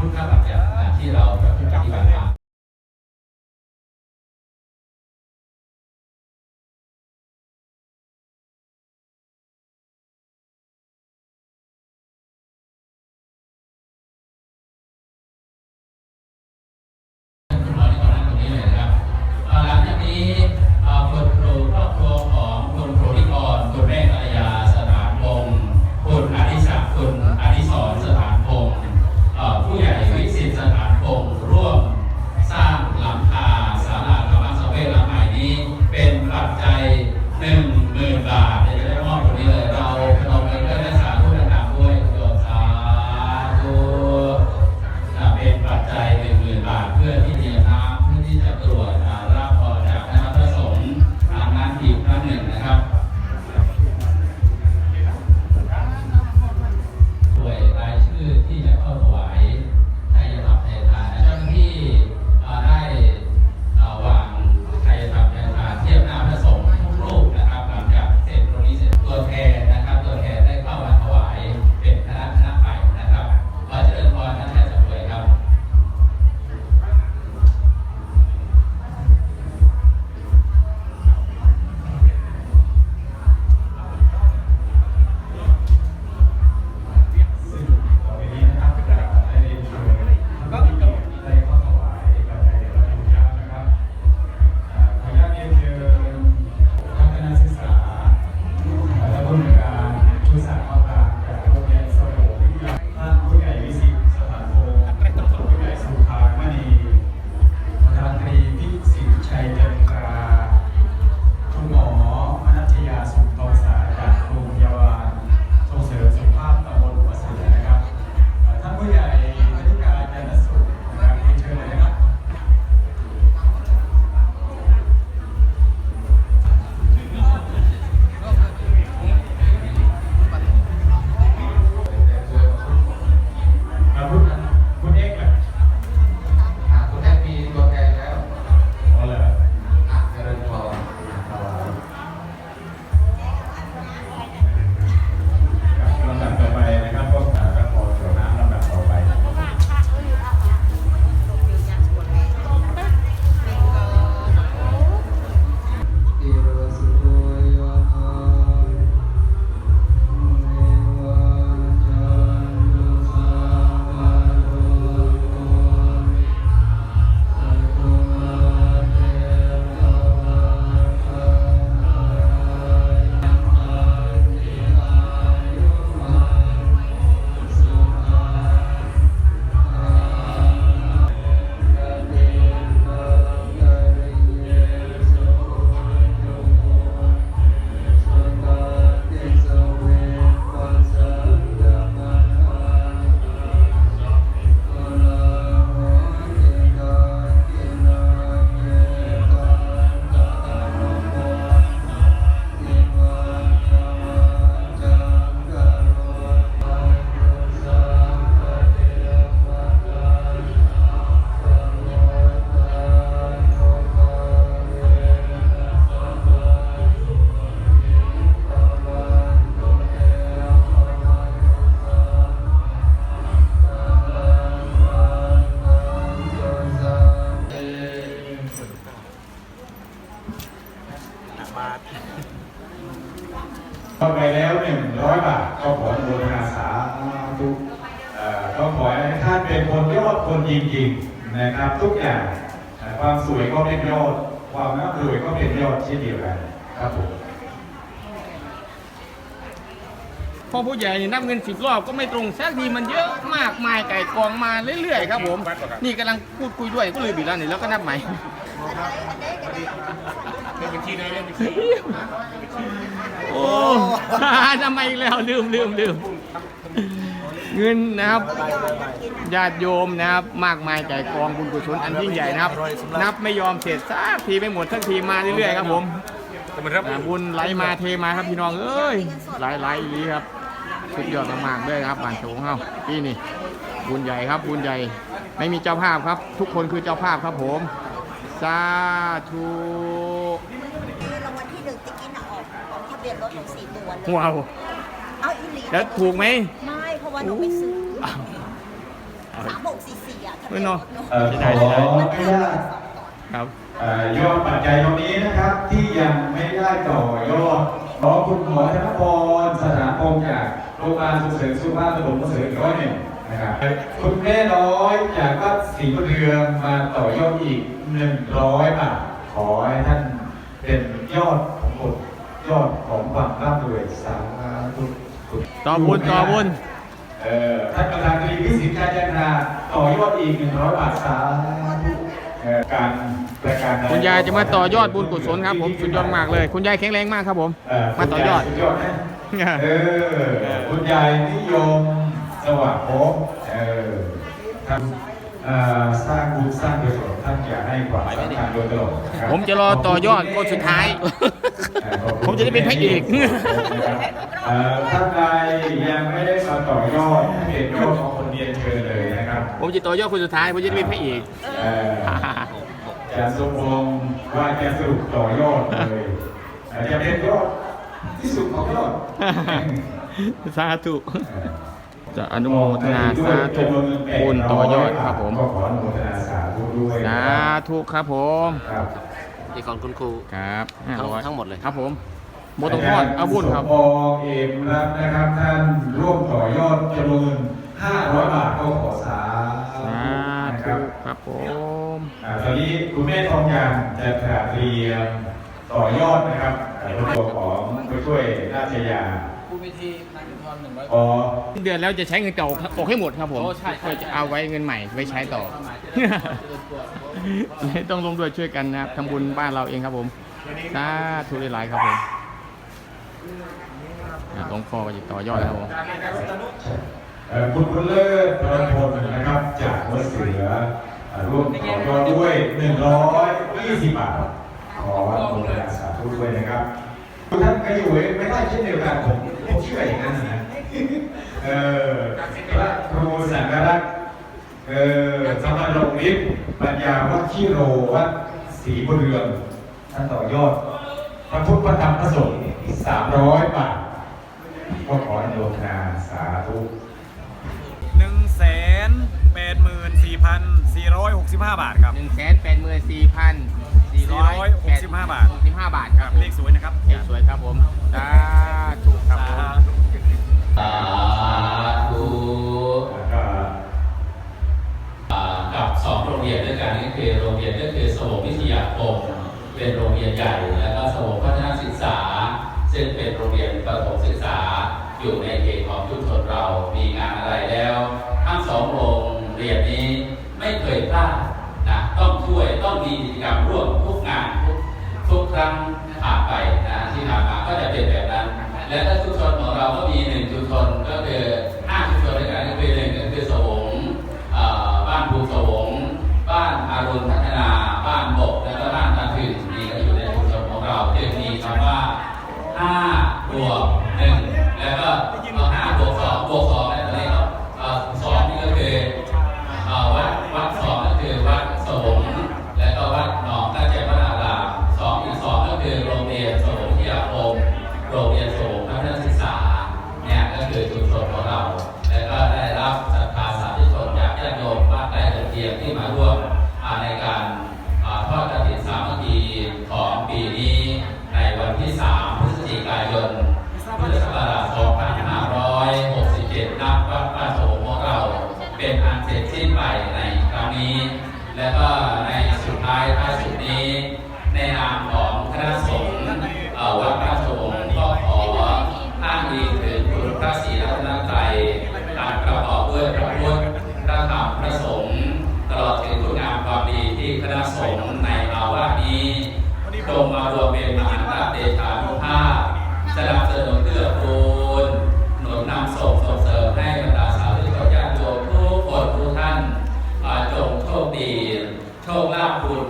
ค่อนข้างแบบอย่างที่เราแบบปฏิบัติ คนจริงๆนะครับทุกอย่างความสวยก็เป็นยอด ความน่ารวยก็เป็นยอดเช่นเดียวกันครับผมพอผู้ใหญ่นับเงินสิบรอบก็ไม่ตรงสักทีมันเยอะมากมายไก่กองมาเรื่อยๆครับผมนี่กำลังพูดคุยด้วยก็เลยบีแล้วนี่แล้วก็นับใหม่โอ้ทำไมแล้วลืมลืมลืม เงินนะครับญาติโยมนะครับ มากมายไก่กองบุญกุศลอันยิ่งใหญ่นะครับ นับไม่ยอมเสร็จสักทีไม่หมดสักทีมาเรื่อยๆครับผมบุญไหลมาเทมาครับพี่น้องเอ้ยไหลไหลๆอย่างนี้ครับ สุดยอดมากๆด้วยครับบ้านโฉงเฮาที่นี่ บุญใหญ่ครับบุญใหญ่ไม่มีเจ้าภาพครับ ทุกคนคือเจ้าภาพครับผมสาธุวัลที่หนึ่งตะกี้น่ะออกออทะเบียนรถหนูสี่ตัวเลวาวเออแล้วถูกไหมะว่าหนูไปซื้อสามหกสี่สี่อะทะเบียนรถนูเอ่อขออนุญาตครับยอดปัจจัยตรงนี้นะครับ ที่ยังไม่ได้ต่อยอดขอคุณหมอธนพรสถานพงศ์จากโรงพยาบาลสุงเสริมสุขภาพตำบลมะเสือร้อยหนึ่งนะครับคุณแม่ร้อยจากวัดศรีเรืองมาต่อยอดอีกหนึ่งร้อยบาทขอให้ท่านเป็นยอดของกฎยอดของความร่ำรวยสาธุ ต่อบุญต่อบุญ เอ่อท่านประธานกรีพิสิทธิ์การจันทราต่อยอดอีกหนึ่งร้อยบาทสาธุเอ่อการประการใดคุณยายจะมาต่อยอดบุญกุศลครับผมสุดยอดมากเลย คุณยายแข็งแรงมากครับผมเอ่อมาต่อยอดคุณายสุดยอดนะ เออ คุณยายนิยมสวัสดิ์ภพเออทำเอ่อสร้างบุญสร้างกุศลท่านอยากให้ความสำคัญโดยตลอดนครับผมจะรอต่อยอดคนสุดท้าย เอ่อขอบคุณผมจะได้เป็นพระเอกเอ่อ ท่านใดยังไม่ได้มาต่อยอดให้เป็นยอดของคนเรียนเชิญเลยนะครับผมจะต่อยอดคนสุดท้ายผมจะได้เป็นพระเอกเอ่อจะสมพงษ์ว่าจะสรุปต่อยอดเลยอาจจะเป็นยอดที่สุดของยอดสาธุจะอนุโมทนาสาธุบุญต่อยอดครับผมก็ขออนุโมทนาสาธุด้วยนะสาธุครับผมครับอีกของคุณครูครับทั้ง500ทั้งหมดเลยครับผม โมต้องทอดเอาบุญครับสมพงษ์เอมรัตน์นะครับท่านร่วมต่อยอดจำนวน500 บาทก็ขอสาธุสานะคธุรับครับผมอ่าตอนนี้คุณแม่ทองยางจะกราบเรียนต่อยอดนะครับอ่าตัวของผู้ช่วยราชยาผู้วิธีนักทอนหนึ่งร้อยอ๋อเดือนแล้วจะใช้เงินเก่าออกให้หมดครับผมโอ้ใช่ใช่เพื่อจะเอาไว้เงินใหม่ไว้ใช้ต่อเลยต้องลงด้วยช่วยกันนะครับทำบุญบ้านเราเองครับผมสาธุหลายๆครับผมอะ หลวงพ่อก็จะต่อยอดแล้วครับผมคุณบุญเลิศพรพลนะครับ จากวัดเสือร่วมต่อยอดด้วย 120 บาท ขออนุโมทนาสาธุด้วยนะครับทุกท่านก็อยู่ไม่ได้เช่นเดียวกันผมผมเชื่ออย่างนั้นนะเออพระครูสังฆรักษ์เออสมณรงฤทธิ์ปัญญาวัชิโรวัดศรีบุญเรืองท่านต่อยอดพระพุทธพระธรรมพระสงฆ์ 300บาทก็ขออนุโมทนาสาธุหนึ่งแสนแปดหมื่นสี่พันสี่ร้อยหกสิบห้าบาทครับ หนึ่งแสนแปดหมื่นสี่พันสี่ร้อยหกสิบห้าบาท หกสิบห้าบาทครับเลขสวยนะครับ เลขสวยครับผมสาธุครับผม สาธุแล้วก็อ่ากับสองโรงเรียนด้วยกันก็คือโรงเรียนก็คือสวงวิทยาคมเป็นโรงเรียนใหญ่แล้วก็สวงพัฒนาศึกษา ซึ่งเป็นโรงเรียนประถมศึกษา อยู่ในเขตของชุมชนเรา มีงานอะไรแล้ว ทั้งสองโรงเรียนนี้ไม่เคยพลาดนะต้องช่วยต้องมีกิจกรรมร่วมทุกงานทุกทุกครั้งผ่านไปนะที่ผ่านมาก็จะเป็นแบบนั้น และถ้าชุมชนของเราก็มีหนึ่ง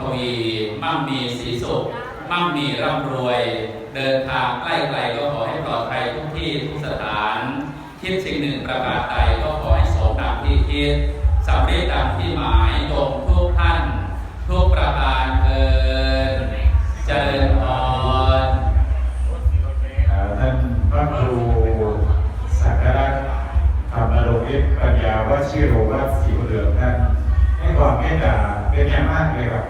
ทวี มั่งมีสีสุข มั่งมีร่ำรวย เดินทางใกล้ไกลก็ขอให้ปลอดภัยทุกที่ทุกสถาน คิดสิ่งหนึ่งประการใดก็ขอให้สมดังที่คิดสำเร็จดังที่หมายจงทุกท่าน ทุกประการเอินเจริญพรอ่าท่านพระครูสังฆรักษ์ธรรมรงฤทธิ์ปัญญาว่าชื่อโรวัดศรีบุญเรืองท่านให้ความเมตตาเป็นอย่างมากเลยครับ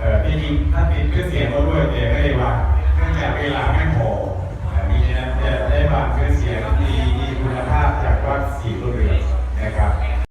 เอ่อที่จริงถ้าเป็นเครื่องเสียงเขาด้วยแต่ไม่ได้วางเนื่องจากเวลาไม่พออ่มีฉะนั้นจะได้วางเครื่องเสียงที่มีคุณภาพจากวัดศรีบุญเรืองน